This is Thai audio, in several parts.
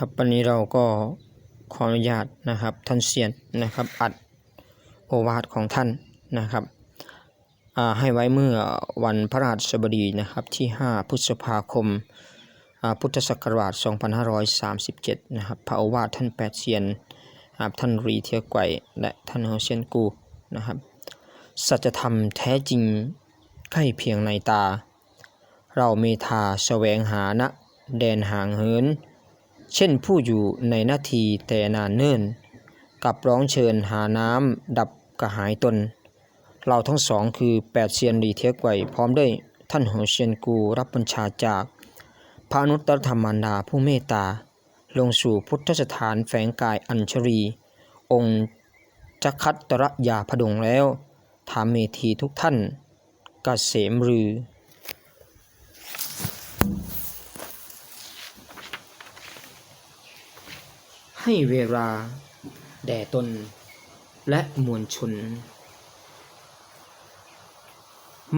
ครับวันนี้เราก็ขออนุญาตนะครับท่านเซียนนะครับอัดโอวาทของท่านนะครับให้ไว้เมื่อวันพระราชบดีนะครับที่ 5 พฤษภาคมพุทธศักราช 2537 นะครับพระโอวาทท่านแปดเซียนครับท่านรีเทียไกวและท่านเฮาเซียนกูนะครับสัจธรรมแท้จริงใกล้เพียงในตา เราเมธาแสวงหาณแดนห่างเหิน เช่นผู้อยู่ในนาทีแต่นานเนิ่น กับร้องเชิญหาน้ำดับกระหายตน เราทั้งสองคือแปดเซียนรีเทียกไวพร้อมด้วยท่านโหเซียนกูรับบัญชาจาก พระนุตตรธรรมานดาผู้เมตตา ลงสู่พุทธสถานแฝงกายอัญชรี องค์จักคัตตระยาพดงแล้ว ถามเมธีทุกท่านกเกษมรือ ให้เวลา แด่ตน และมวลชน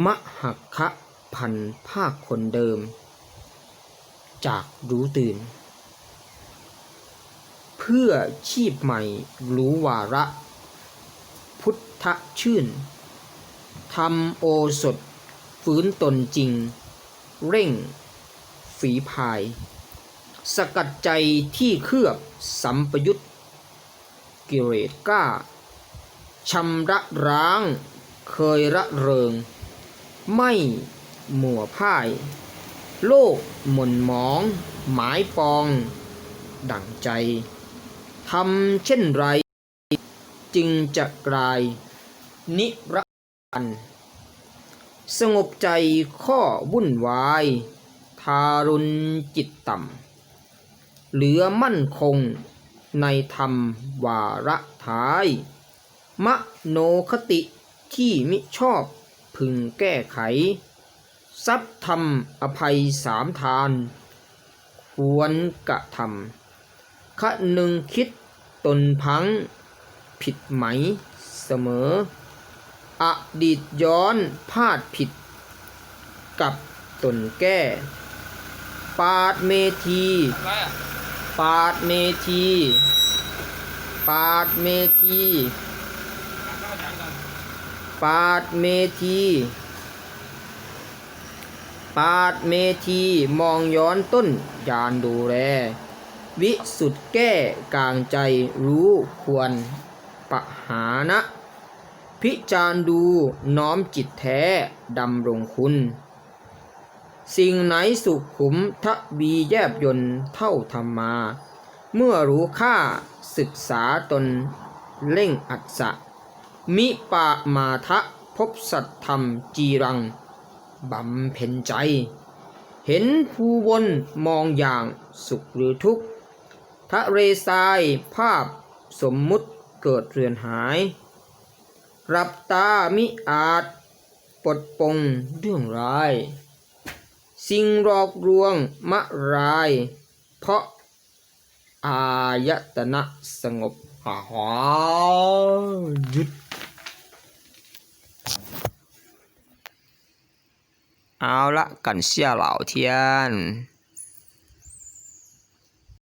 มหักคะพันภาคคนเดิม จากรู้ตื่น เพื่อชีพใหม่รู้วาระ พุทธชื่นทำโอสถ ฟื้นตนจริง เร่ง ฝีพาย สกัดใจที่เคลือบสัมปยุตกิเลสกล้าชำระร้างเคยระเริง ไม่หมัวพ่าย โลกหม่นหมอง หมายปอง ดั่งใจทำเช่นไร จึงจะกลาย นิรันดร์สงบใจข้อวุ่นวาย ทารุณจิตต่ำ เหลือมั่นคงในธรรมวาระท้าย มโนคติที่มิชอบพึงแก้ไข ทรัพย์ธรรมอภัยสามทาน ควรกระทำคะหนึ่งคิดตนพัง ผิดไหมเสมอ อดีตย้อนพลาดผิด กับตนแก้ ปาดเมธี ปาดเมธีปาดเมธีปาดเมธีปาดเมธีมองย้อนต้นยานดูแล วิสุทธ์แก้กลางใจรู้ควรปะหานะ พิจารณ์ดูน้อมจิตแท้ดำรงคุณ สิ่งไหนสุขุมทะบีแยบยนเท่าธรรมา เมื่อรู้ค่าศึกษาตนเล่งอัศสะมิปามาทะพบสัตธรรมจีรังบำเพ็ญใจ เห็นผู้วนมองอย่างสุขหรือทุกข์ทะเรทรายภาพสมมุติเกิดเรือนหาย รับตามิอาจปลดปลงเรื่องร้าย สิ่งรอกรวงมะราย เพราะอายตนะสงบหาหาหยุดเอาละกันเสียเหล่าเทียน